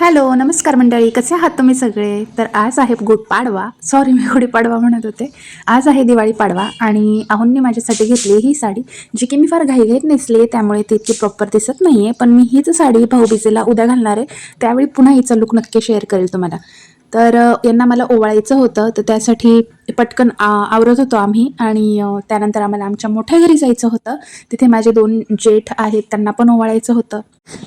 Hello नमस्कार मंडळी. कसे आहात तुम्ही सगळे? तर आज आहे गुढपाडवा सॉरी मी गुढीपाडवा म्हणत होते. आज आहे दिवाळी पाडवा आणि आहोंनी माझ्यासाठी घेतली ही साडी जी की मी फार घाईघाईत नेसली त्यामुळे ती इतकी प्रॉपर दिसत नाही आहे पण मी हीच साडी भाऊबीजेला उद्या घालणार आहे. त्यावेळी पुन्हा हिचा लुक नक्की शेअर करेल तुम्हाला. तर यांना मला ओवाळायचं होतं तर त्यासाठी पटकन आवरत होतो आम्ही आणि त्यानंतर आम्हाला आमच्या मोठ्या घरी जायचं होतं. तिथे माझे दोन जेठ आहेत त्यांना पण ओवाळायचं होतं.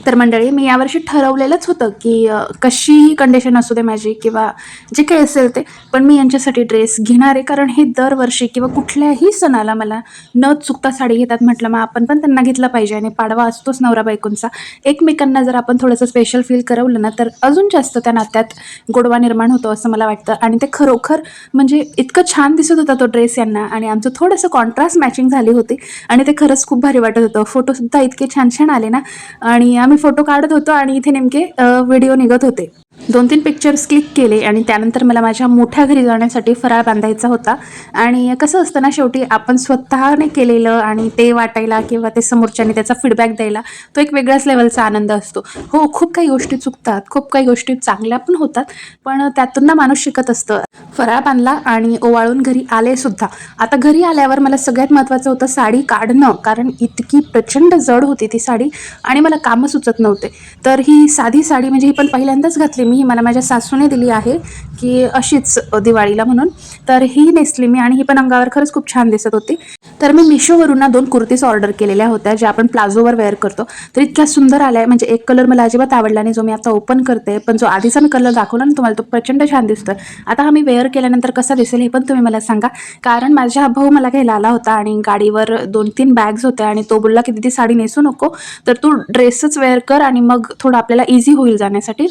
तर मंडळी मी यावर्षी ठरवलेलंच होतं की कशीही कंडिशन असू दे माझी किंवा जे काही असेल ते पण मी यांच्यासाठी ड्रेस घेणार आहे. कारण हे दरवर्षी किंवा कुठल्याही सणाला मला न चुकता साडी घेतात म्हटलं मग आपण पण त्यांना घेतलं पाहिजे. आणि पाडवा असतोच नवरा बायकोंचा. एकमेकांना जर आपण थोडंसं स्पेशल फील करवलं ना तर अजून जास्त त्या नात्यात गोडवा निर्माण होतो असं मला वाटतं. आणि ते खरोखर म्हणजे इतकं छान दिसत होता तो ड्रेस यांना. आणि आमचं थोडंसं कॉन्ट्रास्ट मॅचिंग झाली होती. आणि ते खरंच खूप भारी वाटत होतं. फोटोसुद्धा इतके छान छान आले ना. आणि आम्ही फोटो काढत होतो आणि इथे नेमके व्हिडिओ निघत होते. दोन तीन पिक्चर्स क्लिक केले आणि त्यानंतर मला माझ्या मोठ्या घरी जाण्यासाठी फराळ बांधायचा होता. आणि कसं असतं ना शेवटी आपण स्वतःने केलेलं आणि ते वाटायला किंवा ते समोरच्याने त्याचा फीडबॅक द्यायला तो एक वेगळ्याच लेवलचा आनंद असतो. हो खूप काही गोष्टी चुकतात खूप काही गोष्टी चांगल्या पण होतात पण त्यातून ना माणूस शिकत असतं. फराळ बांधला आणि ओवाळून घरी आले सुद्धा. आता घरी आल्यावर मला सगळ्यात महत्त्वाचं होतं साडी काढणं कारण इतकी प्रचंड जड होती ती साडी आणि मला कामं सुचत नव्हते. तर ही साधी साडी म्हणजे ही पण पहिल्यांदाच घातली ही मला माझ्या सासूने दिली आहे. की अशीच दिवाळीला म्हणून. तर ही नेसली मी आणि ही पण अंगावर खरंच खूप छान दिसत होती. तर मी मिशोवरून ना दोन कुर्तीज ऑर्डर केलेल्या होत्या ज्या आपण प्लाझोवर वेअर करतो. तर इतक्या सुंदर आल्या म्हणजे एक कलर मला अजिबात आवडला नाही जो मी आता ओपन करते पण जो आधीचा मी कलर दाखवला ना तुम्हाला तो प्रचंड छान दिसतोय. आता हा मी वेअर केल्यानंतर कसा दिसेल हे पण तुम्ही मला सांगा. कारण माझा भाऊ मला घ्यायला आला होता आणि गाडीवर दोन तीन बॅग्स होत्या आणि तो बोलला की ती साडी नेसू नको तर तू ड्रेसच वेअर कर आणि मग थोडं आपल्याला इझी होईल जाण्यासाठी.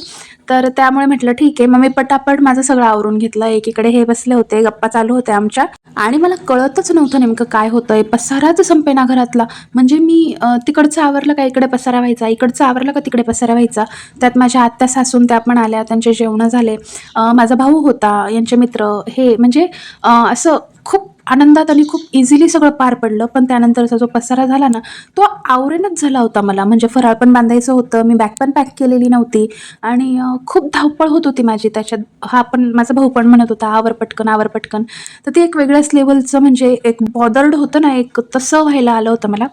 तर त्यामुळे म्हटलं ठीक आहे. मग मी पटापट माझं सगळं आवरून घेतलं. एकीकडे हे बसले होते गप्पा चालू होत्या आमच्या. आणि मला कळतच नव्हतं नेमकं काय होतंय. पसाराच संपेना घरातला. म्हणजे मी तिकडचं आवरलं का इकडे पसारा व्हायचा? इकडचं आवरलं का तिकडे पसारा व्हायचा? त्यात माझ्या आत्या सासून त्या पण आल्या. त्यांचे जेवणं झाले. माझा भाऊ होता यांचे मित्र. हे म्हणजे असं आनंदात आणि खूप इझिली सगळं पार पडलं. पण त्यानंतरचा जो पसारा झाला ना तो आवरेनच झाला होता मला. म्हणजे फराळ पण बांधायचं होतं मी बॅग पण पॅक केलेली नव्हती. आणि खूप धावपळ होत होती माझी त्याच्यात. हा पण माझा भाऊ पण म्हणत होता आवर पटकन आवर पटकन. तर ते एक वेगळ्याच लेवलचं म्हणजे एक बॉदर्ड होतं ना एक तसं व्हायला आलं होतं मला.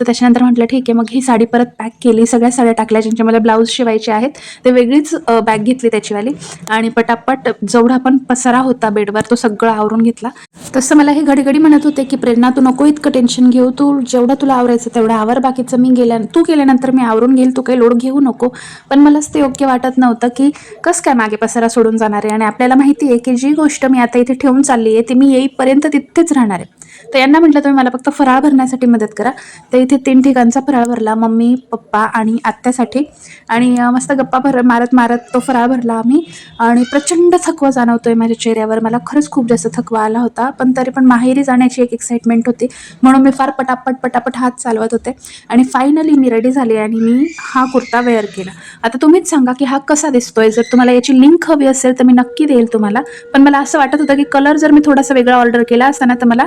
तर त्याच्यानंतर म्हटलं ठीक आहे मग ही साडी परत पॅक केली. सगळ्या साड्या टाकल्या ज्यांच्या मला ब्लाऊज शिवायचे आहेत. ते वेगळीच बॅग घेतली त्याचीवाली. आणि पटापट जेवढा पण पसारा होता बेडवर तो सगळं आवरून घेतला. तसं मला हे घडीघडी म्हणत होते की प्रेरणा तू नको इतकं टेन्शन घेऊ. तू जेवढं तुला आवरायचं तेवढं आवर. बाकीचं मी गेल्या तू केल्यानंतर मी आवरून घेईल. तू काही लोड घेऊ नको. पण मलाच ते योग्य वाटत नव्हतं की कसं काय मागे पसारा सोडून जाणार आहे? आणि आपल्याला माहिती आहे की जी गोष्ट मी आता इथे ठेवून चालली आहे ती मी येईपर्यंत तिथेच राहणार आहे. तर यांना म्हटलं तुम्ही मला फक्त फराळ भरण्यासाठी मदत करा. तर इथे तीन ठिकाणचा फराळ भरला. मम्मी पप्पा आणि आत्यासाठी. आणि मस्त गप्पा भर मारत मारत तो फराळ भरला आम्ही. आणि प्रचंड थकवा जाणवतोय माझ्या चेहऱ्यावर. मला खरंच खूप जास्त थकवा आला होता. पण तरी पण माहेरी जाण्याची एक एक्साइटमेंट होती. म्हणून मी फार पटापट पटापट हात चालवत होते. आणि फायनली मी रेडी झाले आणि मी हा कुर्ता वेअर केला. आता तुम्हीच सांगा की हा कसा दिसतोय? जर तुम्हाला याची लिंक हवी असेल तर मी नक्की देईल तुम्हाला. पण मला असं वाटत होतं की कलर जर मी थोडासा वेगळा ऑर्डर केला असताना तर मला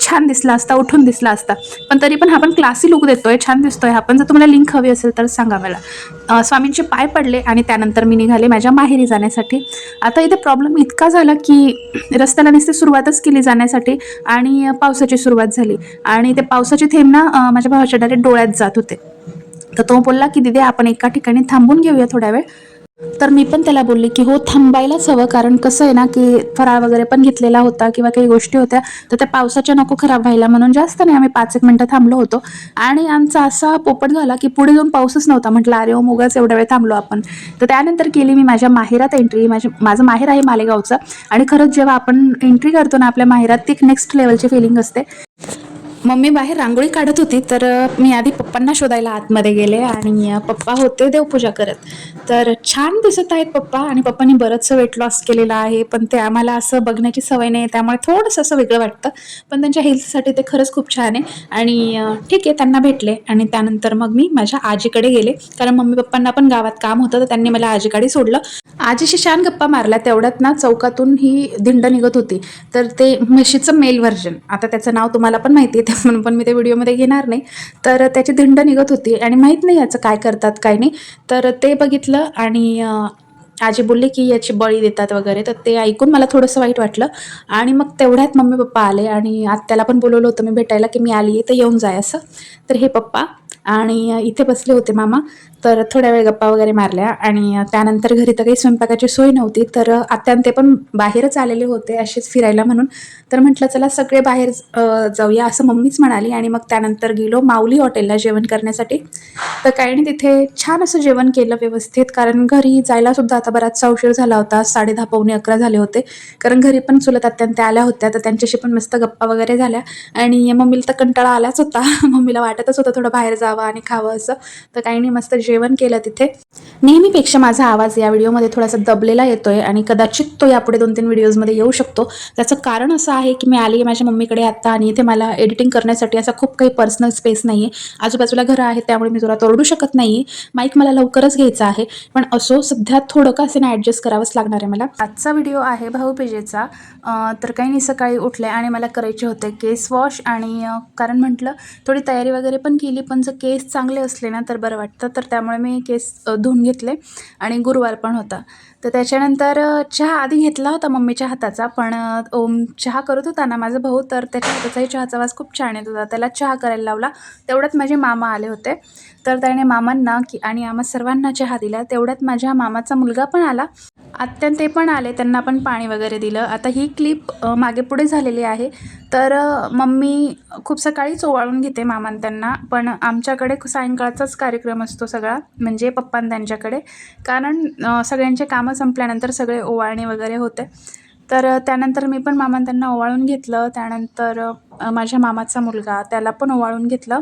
छान दिसला असता उठून दिसला असता. पण तरी पण हा पण क्लासी लुक देतोय छान दिसतोय हा. पण जर तुम्हाला लिंक हवी असेल तर सांगा मला. स्वामींचे पाय पडले आणि त्यानंतर मी निघाले माझ्या माहेरी जाण्यासाठी. आता इथे प्रॉब्लेम इतका झाला की रस्त्याला नुसती सुरुवातच केली जाण्यासाठी आणि पावसाची सुरुवात झाली. आणि ते पावसाचे थेंब ना माझ्या भावाच्या डायरेक्ट डोळ्यात जात होते. तर तो बोलला की दिदी आपण एका ठिकाणी थांबून घेऊया थोड्या वेळ. तर मी पण त्याला बोलले की हो थांबायलाच हवं कारण कसं आहे ना की फराळ वगैरे पण घेतलेला होता किंवा काही गोष्टी होत्या तर त्या पावसाच्या नको खराब व्हायला म्हणून जास्त नाही आम्ही पाच एक मिनटं थांबलो होतो. आणि आमचा असा पोपट झाला की पुढे जाऊन पाऊसच नव्हता. म्हटलं अरे हो, ओ मुगाच एवढा वेळ थांबलो आपण. तर त्यानंतर केली मी माझ्या माहेरात एंट्री माझ्या माझं माहेर आहे मालेगावचं. आणि खरंच जेव्हा आपण एंट्री करतो ना आपल्या माहेरात ती एक नेक्स्ट लेवलची फिलिंग असते. मम्मी बाहेर रांगोळी काढत होती तर मी आधी पप्पांना शोधायला आतमध्ये गेले आणि पप्पा होते देवपूजा करत. तर छान दिसत आहेत पप्पा आणि पप्पांनी बरंचसं वेट लॉस केलेलं आहे पण ते आम्हाला असं बघण्याची सवय नाही त्यामुळे थोडंसं असं वेगळं वाटतं. पण त्यांच्या हेल्थसाठी ते खरंच खूप छान आहे आणि ठीक आहे त्यांना भेटले आणि त्यानंतर मग मी माझ्या आजीकडे गेले. कारण मम्मी पप्पांना पण गावात काम होतं तर त्यांनी मला आजीकडे सोडलं. आजीशी छान गप्पा मारल्या तेवढ्यात ना चौकातून ही दिंड निघत होती. तर ते म्हशीचं मेल व्हर्जन आता त्याचं नाव तुम्हाला पण माहिती आहे म्हणून पण मी ते व्हिडिओमध्ये घेणार नाही. तर त्याची धिंड निघत होती आणि माहीत नाही याचं काय करतात काय नाही. तर ते बघितलं आणि आजी बोलली की याची बळी देतात वगैरे. तर ते ऐकून मला थोडंसं वाईट वाटलं. आणि मग तेवढ्यात मम्मी पप्पा आले आणि आत्याला पण बोलवलं होतं मी भेटायला की मी आली आहे तर येऊन जाय असं. तर हे पप्पा आणि इथे बसले होते मामा. तर थोड्या वेळ गप्पा वगैरे मारल्या आणि त्यानंतर घरी तर काही स्वयंपाकाची सोय नव्हती तर आत्यान ते पण बाहेरच आलेले होते असेच फिरायला म्हणून. तर म्हटलं चला सगळे बाहेर जाऊया असं मम्मीच म्हणाली आणि मग त्यानंतर गेलो माऊली हॉटेलला जेवण करण्यासाठी. तर काही नाही तिथे छान असं जेवण केलं व्यवस्थित कारण घरी जायला सुद्धा आता बराचसा उशीर झाला होता साडे दहा पावणे अकरा झाले होते. कारण घरी पण चुलत अत्यंत आल्या होत्या तर त्यांच्याशी पण मस्त गप्पा वगैरे झाल्या. आणि मम्मीला तर कंटाळा आलाच होता. मम्मीला वाटतच होतं थोडं बाहेर जावं आणि खावं असं. तर काही नाही मस्त जेवण केलं तिथे. नेहमीपेक्षा माझा आवाज या व्हिडिओमध्ये थोडासा दबलेला येतोय आणि कदाचित तो यापुढे दोन तीन व्हिडिओजमध्ये येऊ शकतो. त्याचं कारण असं आहे की मी आली माझ्या मम्मीकडे आत्ता आणि इथे मला एडिटिंग करण्यासाठी असा खूप काही पर्सनल स्पेस नाही आहे आजूबाजूला घरं आहेत त्यामुळे मी जोरात ओरडू शकत नाही आहे माईक मला लवकरच घ्यायचा आहे. पण असो सध्या थोडं का असे ना ॲडजस्ट करावंच लागणार आहे मला. आजचा व्हिडिओ आहे भाऊबीजेचा तर काही नाही सकाळी उठले आणि मला करायचे होते केस वॉश आणि कारण म्हटलं थोडी तयारी वगैरे पण केली पण जर केस चांगले असले ना तर बरं वाटतं. तर त्या त्यामुळे मी केस धुवून घेतले आणि गुरुवार पण होता. तर त्याच्यानंतर चहा आधी घेतला होता मम्मीच्या हाताचा पण ओम चहा करत होता ना माझा भाऊ तर त्याच्या हाताचाही चहाचा वास खूप छान येत होता. त्याला चहा करायला लावला तेवढ्यात माझे मामा आले होते. तर त्याने मामांना की आणि आम्हा सर्वांना चहा दिला तेवढ्यात माझ्या मामाचा मुलगा पण आला. आत्यान ते पण आले त्यांना पण पाणी वगैरे दिलं. आता ही क्लिप मागे पुढे झालेली आहे. तर मम्मी खूप सकाळीच ओवाळून घेते मामान त्यांना पण आमच्याकडे सायंकाळचाच कार्यक्रम असतो सगळा म्हणजे पप्पान त्यांच्याकडे. कारण सगळ्यांचे कामं संपल्यानंतर सगळे ओवाळणी वगैरे होते. तर त्यानंतर मी पण मामान त्यांना ओवाळून घेतलं. त्यानंतर माझ्या मामाचा मुलगा त्याला पण ओवाळून घेतलं.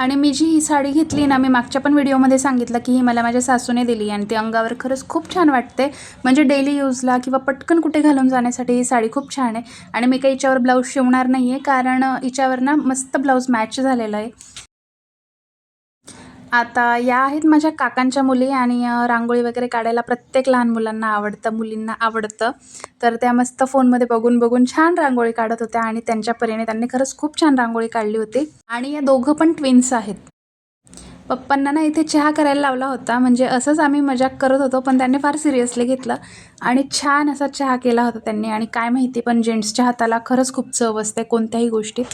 आणि मी जी ही साडी घेतली ना मी मागच्या पण व्हिडिओमध्ये सांगितलं की ही मला माझ्या सासूने दिली आणि ती अंगावर खरंच खूप छान वाटते. म्हणजे डेली यूजला किंवा पटकन कुठे घालून जाण्यासाठी ही साडी खूप छान आहे. आणि मी काही हिच्यावर ब्लाऊज शिवणार नाही आहे कारण हिच्यावर ना मस्त ब्लाऊज मॅच झालेला आहे. आता या आहेत माझ्या काकांच्या मुली आणि रांगोळी वगैरे काढायला प्रत्येक लहान मुलांना आवडतं मुलींना आवडतं. तर त्या मस्त फोनमध्ये बघून बघून छान रांगोळी काढत होत्या आणि त्यांच्या परीने त्यांनी खरंच खूप छान रांगोळी काढली होती. आणि या दोघं पण ट्विन्स आहेत. पप्पांना ना इथे चहा करायला लावला होता. म्हणजे असंच आम्ही मजाक करत होतो पण त्यांनी फार सिरियसली घेतलं. आणि छान असा चहा केला होता त्यांनी. आणि काय माहिती पण जेंट्सच्या हाताला खरंच खूप चव असते कोणत्याही गोष्टीत.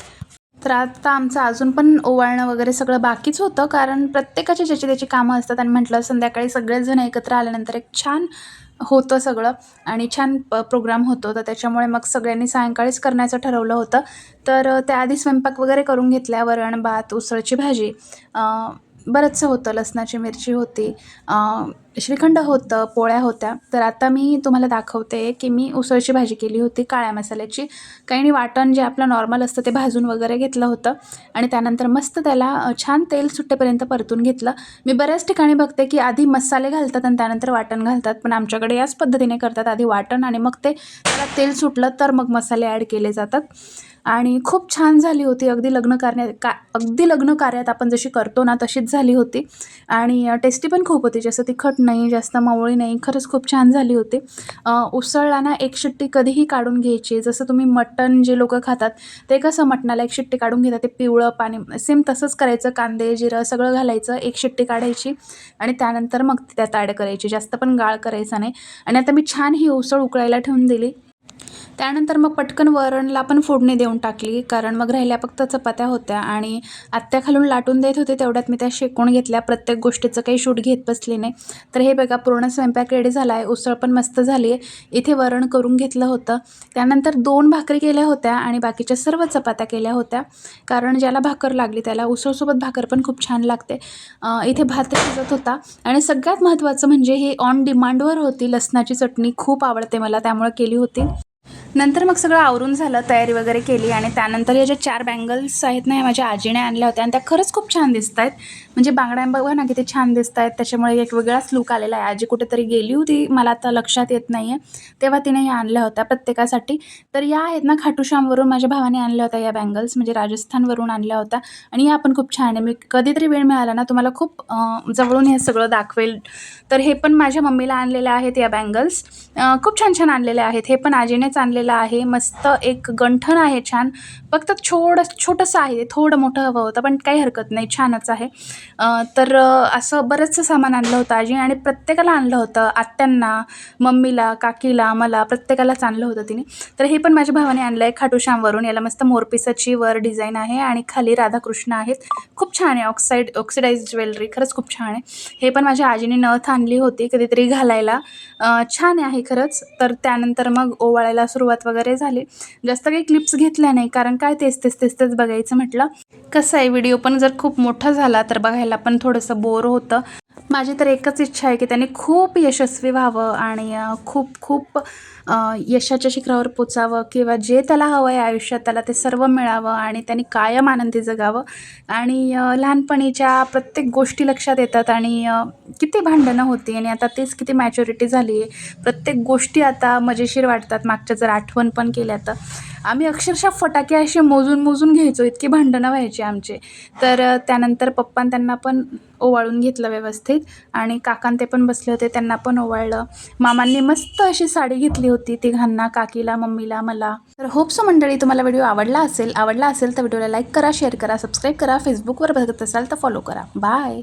तर आता आमचं अजून पण ओवाळणं वगैरे सगळं बाकीच होतं. कारण प्रत्येकाची ज्याची त्याची कामं असतात आणि म्हटलं संध्याकाळी सगळेजण एकत्र आल्यानंतर एक छान होतं सगळं आणि छान प प्रोग्राम होतो. तर त्याच्यामुळे मग सगळ्यांनी सायंकाळीच करण्याचं ठरवलं होतं. तर त्याआधी स्वयंपाक वगैरे करून घेतल्या वरण भात उसळची भाजी बरंचसं होतं. लसणाची मिरची होती. श्रीखंड होतं पोळ्या होत्या. तर आता मी तुम्हाला दाखवते की मी उसळची भाजी केली होती काळ्या मसाल्याची. काही नाही वाटण जे आपलं नॉर्मल असतं ते भाजून वगैरे घेतलं होतं. आणि त्यानंतर मस्त त्याला छान तेल सुट्टेपर्यंत परतून घेतलं. मी बऱ्याच ठिकाणी बघते की आधी मसाले घालतात आणि त्यानंतर वाटण घालतात. पण आमच्याकडे याच पद्धतीने करतात. आधी वाटण आणि मग ते त्याला तेल सुटलं तर मग मसाले ॲड केले जातात. आणि खूप छान झाली होती. अगदी लग्न कार्या का अगदी लग्न कार्यात आपण जशी करतो ना तशीच झाली होती. आणि टेस्टी पण खूप होती. जास्त तिखट नाही जास्त मावळी नाही खरंच खूप छान झाली होती. उसळला ना एक शिट्टी कधीही काढून घ्यायची. जसं तुम्ही मटण जे लोक खातात ते कसं मटणाला एक शिट्टी काढून घेतात. ते पिवळं पाणी सेम तसंच करायचं. कांदे जिरं सगळं घालायचं एक शिट्टी काढायची. आणि त्यानंतर मग त्यात ॲड करायची. जास्त पण गाळ करायचा नाही. आणि आता मी छान ही उसळ उकळायला ठेवून दिली. त्यानंतर मग पटकन वरणला पण फोडणी देऊन टाकली कारण मग राहिल्या फक्त चपात्या होत्या आणि आत्या खालून लाटून देत होते तेवढ्यात मी त्या शेकून घेतल्या. प्रत्येक गोष्टीचं काही शूट घेत बसली नाही. तर हे बघा पूर्ण स्वयंपाक रेडी झाला आहे उसळ पण मस्त झाली. आहे इथे वरण करून घेतलं होतं. त्यानंतर दोन भाकरी केल्या होत्या आणि बाकीच्या सर्व चपात्या केल्या होत्या. कारण ज्याला भाकर लागली त्याला उसळसोबत भाकर पण खूप छान लागते. इथे भात शिजत होता. आणि सगळ्यात महत्त्वाचं म्हणजे ही ऑन डिमांडवर होती. लसणाची चटणी खूप आवडते मला त्यामुळे केली होती. नंतर मग सगळं आवरून झालं तयारी वगैरे केली आणि त्यानंतर या ज्या चार बँगल्स आहेत ना या माझ्या आजीने आणल्या होत्या आणि त्या खरंच खूप छान दिसत आहेत म्हणजे बांगड्या बघा ना किती छान दिसत आहेत त्याच्यामुळे एक वेगळाच लुक आलेला आहे. आजी कुठेतरी गेली होती मला आता लक्षात येत नाही आहे तेव्हा तिने या आणल्या होत्या प्रत्येकासाठी. तर या आहेत ना खाटूश्यामवरून माझ्या भावाने आणल्या होत्या या बँगल्स. म्हणजे राजस्थानवरून आणल्या होत्या. आणि या पण खूप छान आहे. मी कधीतरी वेळ मिळाला ना तुम्हाला खूप जवळून हे सगळं दाखवेल. तर हे पण माझ्या मम्मीला आणलेले आहेत या बँगल्स. खूप छान छान आणलेले आहेत. हे पण आजीनेच आणलेले घेतलेला आहे. मस्त एक गंठण आहे छान. फक्त छोड छोटंसं आहे. थोडं मोठं हवं होतं पण काही हरकत नाही. छानच आहे. तर असं बरंचसं सामान आणलं होतं आजी आणि प्रत्येकाला आणलं होतं. आत्यांना मम्मीला काकीला मला प्रत्येकालाच आणलं होतं तिने. तर हे पण माझ्या भावाने आणलं आहे खाटूश्यामवरून याला मस्त मोरपिसाची वर डिझाईन आहे आणि खाली राधाकृष्ण आहेत. खूप छान आहे. Oxide oxidise jewellery. खरंच खूप छान आहे. हे पण माझ्या आजीने नथ आणली होती कधीतरी घालायला. छान आहे खरंच. तर त्यानंतर मग ओवाळायला सुरुवात वगैरे झाली. जास्त काही क्लिप्स घेतल्या नाही कारण काय तेच तेच तेच तेच बघायचं म्हटलं. कसं आहे व्हिडिओ पण जर खूप मोठा झाला तर बघायला पण थोडंसं बोर होतं. माझी तर एकच इच्छा आहे की त्याने खूप यशस्वी व्हावं आणि खूप खूप यशाच्या शिखरावर पोचावं किंवा जे त्याला हवं आहे आयुष्यात त्याला ते सर्व मिळावं आणि त्यांनी कायम आनंदी जगावं. आणि लहानपणीच्या प्रत्येक गोष्टी लक्षात येतात आणि किती भांडणं होती आणि आता तेच किती मॅच्युरिटी झाली आहे. प्रत्येक गोष्टी आता मजेशीर वाटतात मागच्या जर आठवण पण केल्या तर. आम्ही अक्षरशः फटाके असे मोजून मोजून घ्यायचो इतकी भांडणं व्हायची आमचे. तर त्यानंतर पप्पान त्यांना पण ओवाळून घेतलं व्यवस्थित आणि काकां ते पण बसले होते त्यांना पण ओवाळलं. मामांनी मस्त अशी साडी घेतली होती तिघांना काकीला मम्मीला मला. तर होप सो मंडळी तुम्हाला व्हिडिओ आवडला असेल आवडला असेल तर व्हिडिओला लाईक करा शेअर करा सबस्क्राईब करा फेसबुकवर बघत असाल तर फॉलो करा. बाय!